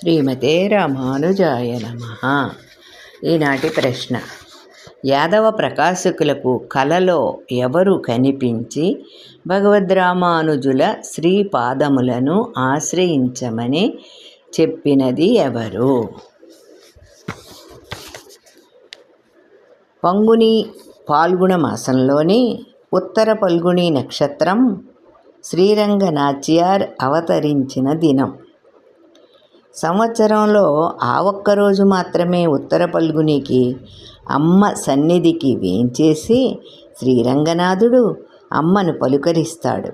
శ్రీమతే రామానుజాయ నమ. ఈనాటి ప్రశ్న. యాదవ ప్రకాశకులకు కలలో ఎవరు కనిపించి భగవద్రామానుజుల శ్రీపాదములను ఆశ్రయించమని చెప్పినది ఎవరు? పంగుని పాల్గుణ మాసంలోని ఉత్తర పల్గుని నక్షత్రం శ్రీరంగ నాచ్యార్ అవతరించిన దినం. సంవత్సరంలో ఆ ఒక్కరోజు మాత్రమే ఉత్తర పల్గునికి అమ్మ సన్నిధికి వేంచేసి శ్రీరంగనాథుడు అమ్మను పలుకరిస్తాడు.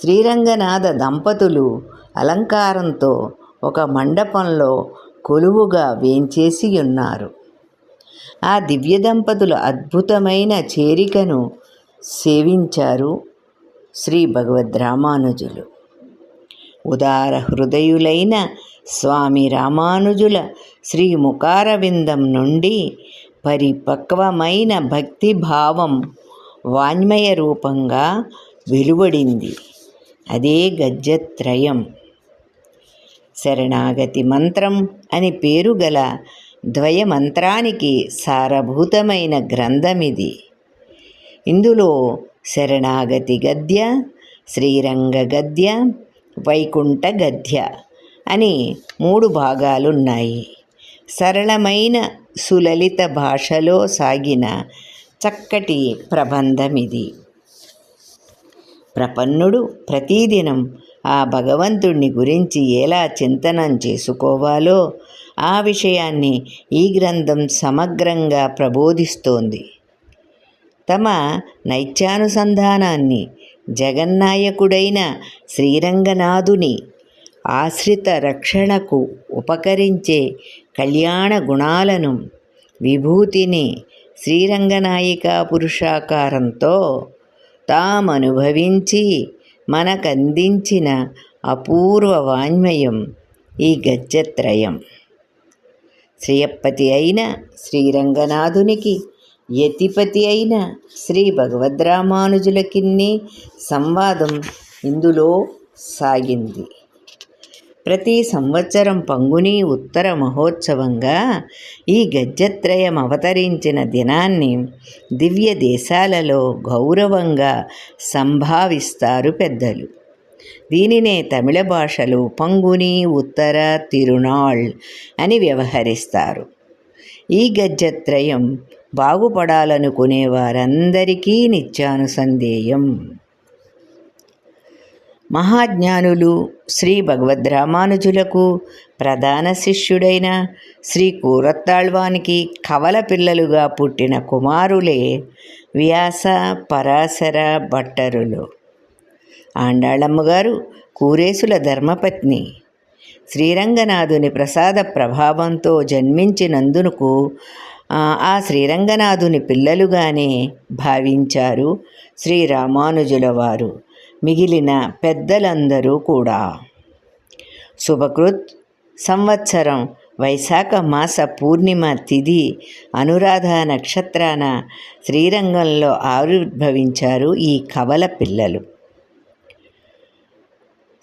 శ్రీరంగనాథ దంపతులు అలంకారంతో ఒక మండపంలో కొలువుగా వేంచేసి ఉన్నారు. ఆ దివ్య దంపతులు అద్భుతమైన చేరికను సేవించారు శ్రీ భగవద్ రామానుజులు ఉదార హృదయులైన స్వామి రామానుజుల శ్రీ ముఖారవిందం నుండి పరిపక్వమైన భక్తిభావం వాంగ్మయ రూపంగా వెలువడింది. అదే గద్యత్రయం. శరణాగతి మంత్రం అని పేరు గల ద్వయమంత్రానికి సారభూతమైన గ్రంథమిది. ఇందులో శరణాగతి గద్య శ్రీరంగ గద్య వైకుంఠ గద్య అని మూడు భాగాలున్నాయి. సరళమైన సులలిత భాషలో సాగిన చక్కటి ప్రబంధమిది. ప్రపన్నుడు ప్రతిదినం ఆ భగవంతుణ్ణి గురించి ఎలా చింతనం చేసుకోవాలో ఆ విషయాన్ని ఈ గ్రంథం సమగ్రంగా ప్రబోధిస్తోంది. తమ నైత్యానుసంధానాన్ని జగన్నాయకుడైన శ్రీరంగనాథుని ఆశ్రిత రక్షణకు ఉపకరించే కళ్యాణ గుణాలను విభూతిని శ్రీరంగనాయికా పురుషాకారంతో తామనుభవించి మనకందించిన అపూర్వ వాంగ్మయం ఈ గద్యత్రయం. శ్రీయప్పతి అయిన శ్రీరంగనాథునికి యతిపతి అయిన శ్రీ భగవద్రామానుజులకిన్ని సంవాదం ఇందులో సాగింది. ప్రతి సంవత్సరం పంగుని ఉత్తర మహోత్సవంగా ఈ గద్యత్రయం అవతరించిన దినాన్ని దివ్య దేశాలలో గౌరవంగా సంభావిస్తారు పెద్దలు. దీనినే తమిళ భాషలో పంగుని ఉత్తర తిరునాళ్ అని వ్యవహరిస్తారు. ఈ గద్యత్రయం బాగుపడాలనుకునే వారందరికీ నిత్యానుసంధేయం. మహాజ్ఞానులు శ్రీ భగవద్రామానుజులకు ప్రధాన శిష్యుడైన శ్రీ కూరత్తాళ్వానికి కవల పిల్లలుగా పుట్టిన కుమారులే వ్యాస పరాశర భట్టరులు. ఆండాళమ్మగారు కూరేసుల ధర్మపత్ని. శ్రీరంగనాథుని ప్రసాద ప్రభావంతో జన్మించినందునకు ఆ శ్రీరంగనాథుని పిల్లలుగానే భావించారు శ్రీరామానుజుల వారు మిగిలిన పెద్దలందరూ కూడా. శుభకృత్. సంవత్సరం వైశాఖ మాస పూర్ణిమ తిథి అనురాధ నక్షత్రాన శ్రీరంగంలో ఆవిర్భవించారు ఈ కవల పిల్లలు.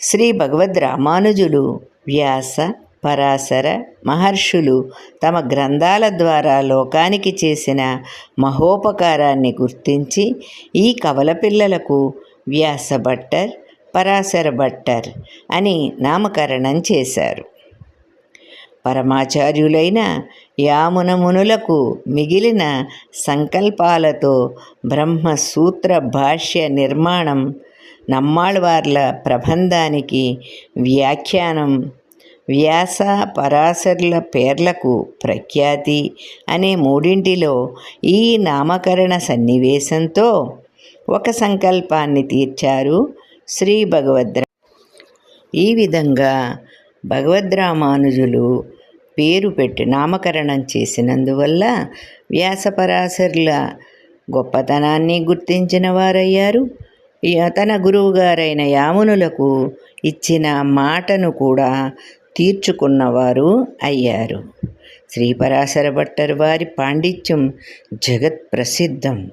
శ్రీ భగవద్ రామానుజులు వ్యాస పరాశర మహర్షులు తమ గ్రంథాల ద్వారా లోకానికి చేసిన మహోపకారాన్ని గుర్తించి ఈ కవల పిల్లలకు వ్యాస భట్టర్ పరాశర భట్టర్ అని నామకరణం చేశారు. పరమాచార్యులైన యామునమునులకు మిగిలిన సంకల్పాలతో బ్రహ్మసూత్ర భాష్య నిర్మాణం నమ్మాళ్వార్ల ప్రబంధానికి వ్యాఖ్యానం వ్యాస పరాశరుల పేర్లకు ప్రఖ్యాతి అనే మూడింటిలో ఈ నామకరణ సన్నివేశంతో ఒక సంకల్పాన్ని తీర్చారు శ్రీ భగవద్ర ఈ విధంగా భగవద్రామానుజులు పేరు పెట్టి నామకరణం చేసినందువల్ల వ్యాసపరాశరుల గొప్పతనాన్ని గుర్తించిన వారయ్యారు. తన గురువుగారైన యామునులకు ఇచ్చిన మాటను కూడా తీర్చుకున్నవారు అయ్యారు. శ్రీపరాశర భట్టర్ వారి పాండిత్యం జగత్ ప్రసిద్ధం.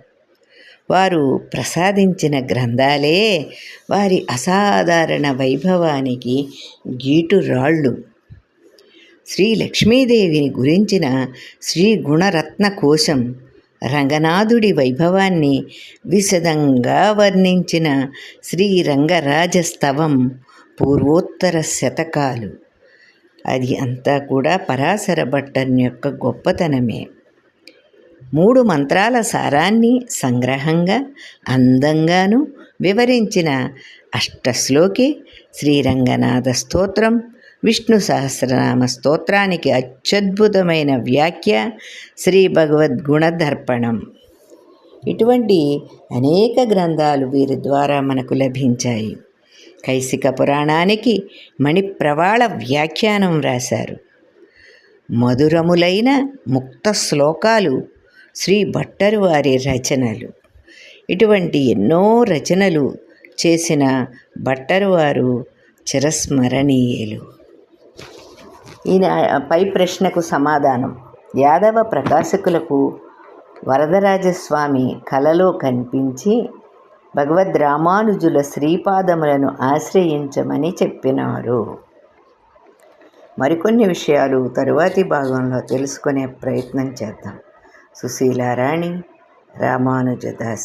వారు ప్రసాదించిన గ్రంథాలే వారి అసాధారణ వైభవానికి గీటురాళ్ళు శ్రీ లక్ష్మీదేవిని గురించిన శ్రీ గుణరత్న కోశం రంగనాథుడి వైభవాన్ని విశదంగా వర్ణించిన శ్రీ రంగరాజస్తవం పూర్వోత్తర శతకాలు. అది అంతా కూడా పరాశర భట్టన్ యొక్క గొప్పతనమే. మూడు మంత్రాల సారాన్ని సంగ్రహంగా అందంగాను వివరించిన అష్టశ్లోకి శ్రీరంగనాథ స్తోత్రం విష్ణు సహస్రనామ స్తోత్రానికి అత్యద్భుతమైన వ్యాఖ్య శ్రీ భగవద్గుణదర్పణం ఇటువంటి అనేక గ్రంథాలు వీరి ద్వారా మనకు లభించాయి. కైసిక పురాణానికి మణిప్రవాళ వ్యాఖ్యానం రాశారు. మధురములైన ముక్త శ్లోకాలు శ్రీ భట్టరు వారి రచనలు. ఇటువంటి ఎన్నో రచనలు చేసిన భట్టరు వారు చిరస్మరణీయులు. ఈయన పై ప్రశ్నకు సమాధానం. యాదవ ప్రకాశకులకు వరదరాజస్వామి కలలో కనిపించి భగవద్ రామానుజుల శ్రీపాదములను ఆశ్రయించమని చెప్పినారు. మరికొన్ని విషయాలు తరువాతి భాగంలో తెలుసుకునే ప్రయత్నం చేద్దాం. సుశీలారాణి రామానుజదాస్